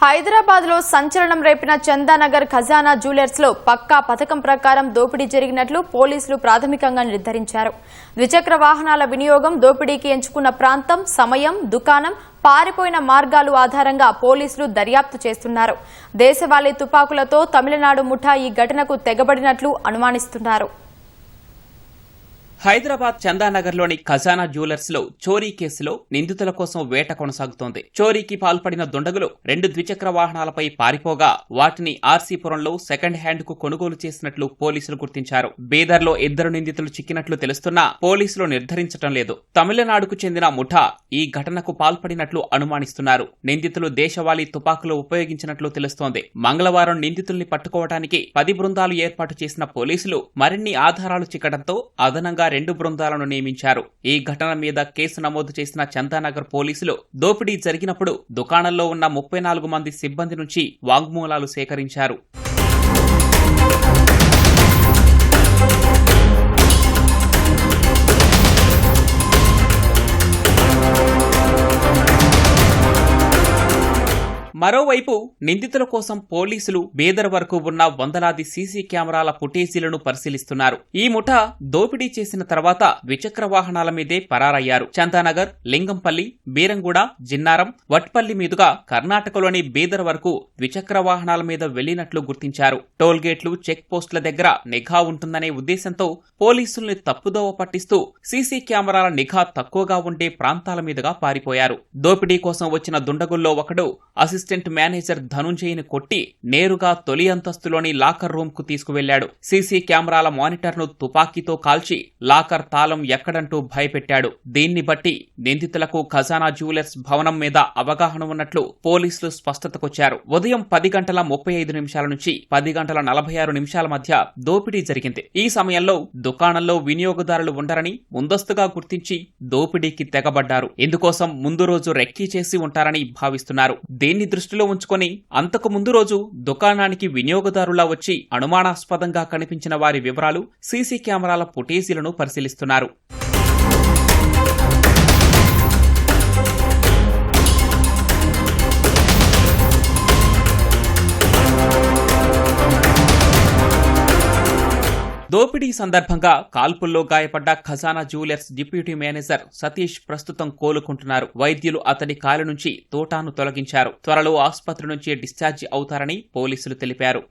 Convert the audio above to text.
హైదరాబాద్లో సంచలనం రేపిన చందానగర్ ఖజానా జ్యువెలర్స్లో పక్కా పథకం ప్రకారం దోపిడీ జరిగినట్లు పోలీసులు ప్రాథమికంగా నిర్ధారించారు. ద్విచక్ర వాహనాల వినియోగం దోపిడీకి ఎంచుకున్న ప్రాంతం సమయం దుకాణం పారిపోయిన మార్గాలు ఆధారంగా పోలీసులు దర్యాప్తు చేస్తున్నారు. దేశవాళీ తుపాకులతో తమిళనాడు ముఠా ఈ ఘటనకు తెగబడినట్లు అనుమానిస్తున్నారు. హైదరాబాద్ చందానగర్లోని ఖజానా జ్యువెలర్స్లో చోరీ కేసులో నిందితుల కోసం వేట కొనసాగుతోంది. చోరీకి పాల్పడిన దుండగులు రెండు ద్విచక్ర వాహనాలపై పారిపోగా వాటిని ఆర్సీపురంలో సెకండ్ హ్యాండ్కు కొనుగోలు చేసినట్లు పోలీసులు గుర్తించారు. బీదర్లో ఇద్దరు నిందితులు చిక్కినట్లు తెలుస్తున్నా పోలీసులు నిర్ధారించడం లేదు. తమిళనాడుకు చెందిన ముఠా ఈ ఘటనకు పాల్పడినట్లు అనుమానిస్తున్నారు. నిందితులు దేశవాళీ తుపాకులు ఉపయోగించినట్లు తెలుస్తోంది. మంగళవారం నిందితుల్ని పట్టుకోవడానికి పది బృందాలు ఏర్పాటు చేసిన పోలీసులు మరిన్ని ఆధారాలు చిక్కడంతో అదనంగా రెండు బృందాలను నియమించారు. ఈ ఘటన మీద కేసు నమోదు చేసిన చందానగర్ పోలీసులు దోపిడీ జరిగినప్పుడు దుకాణంలో ఉన్న ముప్పై నాలుగు మంది సిబ్బంది నుంచి వాంగ్మూలాలు సేకరించారు. మరోవైపు నిందితుల కోసం పోలీసులు బేదర్ వరకు ఉన్న వందలాది సీసీ కెమెరాల ఫుటేజీలను పరిశీలిస్తున్నారు. ఈ ముఠా దోపిడీ చేసిన తర్వాత ద్విచక్ర వాహనాల మీదే పరారయ్యారు. చందానగర్ లింగంపల్లి బీరంగూడ జిన్నారం వట్పల్లి మీదుగా కర్ణాటకలోని బీదర్ వరకు ద్విచక్ర వాహనాల మీద వెళ్ళినట్లు గుర్తించారు. టోల్ గేట్లు చెక్ పోస్టుల దగ్గర నిఘా ఉంటుందనే ఉద్దేశంతో పోలీసుల్ని తప్పుదోవ పట్టిస్తూ సీసీ కెమెరాల నిఘా తక్కువగా ఉండే ప్రాంతాల మీదుగా పారిపోయారు. దోపిడీ కోసం వచ్చిన దుండగుల్లో ఒకడు అసిస్టెంట్ మేనేజర్ ధనుంజయ్ని కొట్టి నేరుగా తొలి అంతస్తులోని లాకర్ రూమ్కు తీసుకువెళ్ళాడు సీసీ కెమెరాల మానిటర్ను తుపాకీతో కాల్చి లాకర్ తాళం ఎక్కడంటూ భయపెట్టాడు. దీన్ని బట్టి నిందితులకు ఖజానా జ్యువెలర్స్ భవనం మీద అవగాహన ఉన్నట్లు పోలీసులు స్పష్టతకొచ్చారు. ఉదయం పది గంటల ముప్పై ఐదు నిమిషాల నుంచి పది గంటల నలభై ఆరు నిమిషాల మధ్య దోపిడీ జరిగింది. ఈ సమయంలో దుకాణంలో వినియోగదారులు ఉండరని ముందస్తుగా గుర్తించి దోపిడీకి తెగబడ్డారు. ఇందుకోసం ముందు రోజు రెక్కీ చేసి ఉంటారని భావిస్తున్నారు. దీన్ని దృష్టిలో ఉంచుకొని అంతకు ముందు రోజు దుకాణానికి వినియోగదారులా వచ్చి అనుమానాస్పదంగా కనిపించిన వారి వివరాలు సీసీ కెమెరాల ఫుటేజీలను పరిశీలిస్తున్నారు. దోపిడీ సందర్భంగా కాల్పుల్లో గాయపడ్డ ఖజానా జ్యువెలర్స్ డిప్యూటీ మేనేజర్ సతీష్ ప్రస్తుతం కోలుకుంటున్నారు. వైద్యులు అతని కాలు నుంచి తోటాను తొలగించారు. త్వరలో ఆసుపత్రి నుంచి డిశ్చార్జి అవుతారని పోలీసులు తెలిపారు.